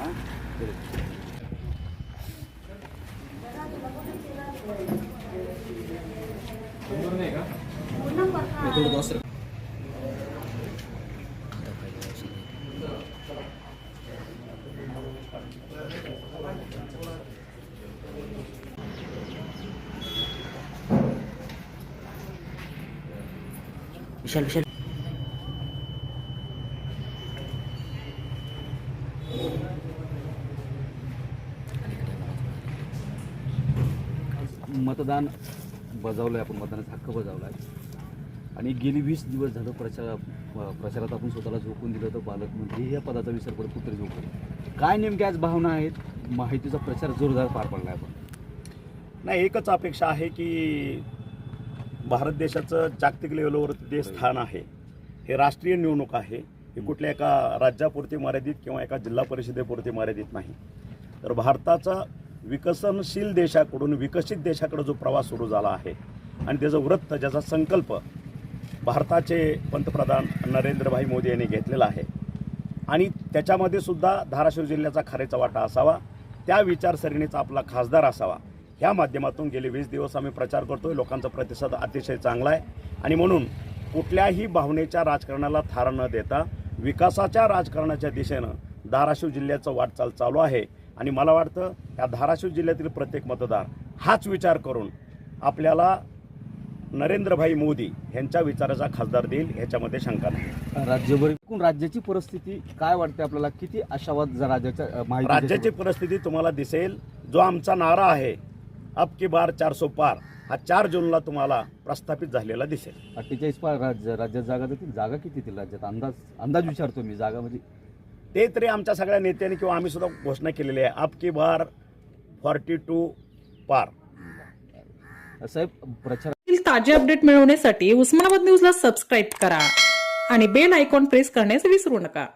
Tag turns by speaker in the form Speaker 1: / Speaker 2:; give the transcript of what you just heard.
Speaker 1: Tá? Beleza. Mostra.
Speaker 2: Michelle, मतदान बजावलं आहे आपण मतदानाचा हक्क बजावला आहे आणि गेली वीस दिवस झालं प्रचार प्रचारात आपण स्वतःला झोकून दिलं होतं पालकमंत्री या पदाचा विसर पडत कुठे झोकून काय नेमक्या आज भावना आहेत? माहितीचा प्रचार जोरदार पार पडला आहे आपण.
Speaker 3: नाही एकच अपेक्षा आहे की भारत देशाचं जागतिक लेवलवरती जे स्थान आहे. हे राष्ट्रीय निवडणूक आहे. ही कुठल्या एका राज्यापुरती मर्यादित किंवा एका जिल्हा परिषदेपुरती मर्यादित नाही. तर भारताचा विकसनशील देशाकडून विकसित देशाकडे जो प्रवास सुरू झाला आहे आणि त्याचं वृत्त ज्याचा संकल्प भारताचे पंतप्रधान नरेंद्रभाई मोदी यांनी घेतलेला आहे. आणि त्याच्यामध्ये सुद्धा धाराशिव जिल्ह्याचा खरेचा वाटा असावा त्या विचारसरणीचा आपला खासदार असावा ह्या माध्यमातून गेले वीस दिवस आम्ही प्रचार करतो आहे लोकांचा प्रतिसाद अतिशय चांगला आहे. आणि म्हणून कुठल्याही भावनेच्या राजकारणाला थारा न देता विकासाच्या राजकारणाच्या दिशेनं धाराशिव जिल्ह्याचं वाटचाल चालू आहे. आणि मला वाटतं या धाराशिव जिल्ह्यातील प्रत्येक मतदार हाच विचार करून आपल्याला नरेंद्रभाई मोदी यांच्या विचाराचा खासदार देईल ह्याच्यामध्ये शंका नाही.
Speaker 2: राज्यभर एकूण राज्याची परिस्थिती काय वाटते आपल्याला? किती आशावाद राज्याच्या
Speaker 3: राज्याची परिस्थिती तुम्हाला दिसेल जो आमचा नारा आहे अब की बार चारसो पार हा चार जूनला तुम्हाला प्रस्थापित झालेला दिसेल.
Speaker 2: अठ्ठेचाळीस पार राज्य राज्यात जागा देतील? जागा किती येतील राज्यात? अंदाज अंदाज विचारतो मी जागा म्हणजे
Speaker 3: ते तरी आमच्या सगळ्या नेत्यांनी किंवा आम्ही सुद्धा घोषणा केलेली आहे. अब की बार फॉर्टी टू पार.
Speaker 2: साहेब प्रचार
Speaker 4: ताजे अपडेट मिळवण्यासाठी उस्मानाबाद न्यूजला सबस्क्राईब करा आणि बेल आयकॉन प्रेस करण्यास विसरू नका.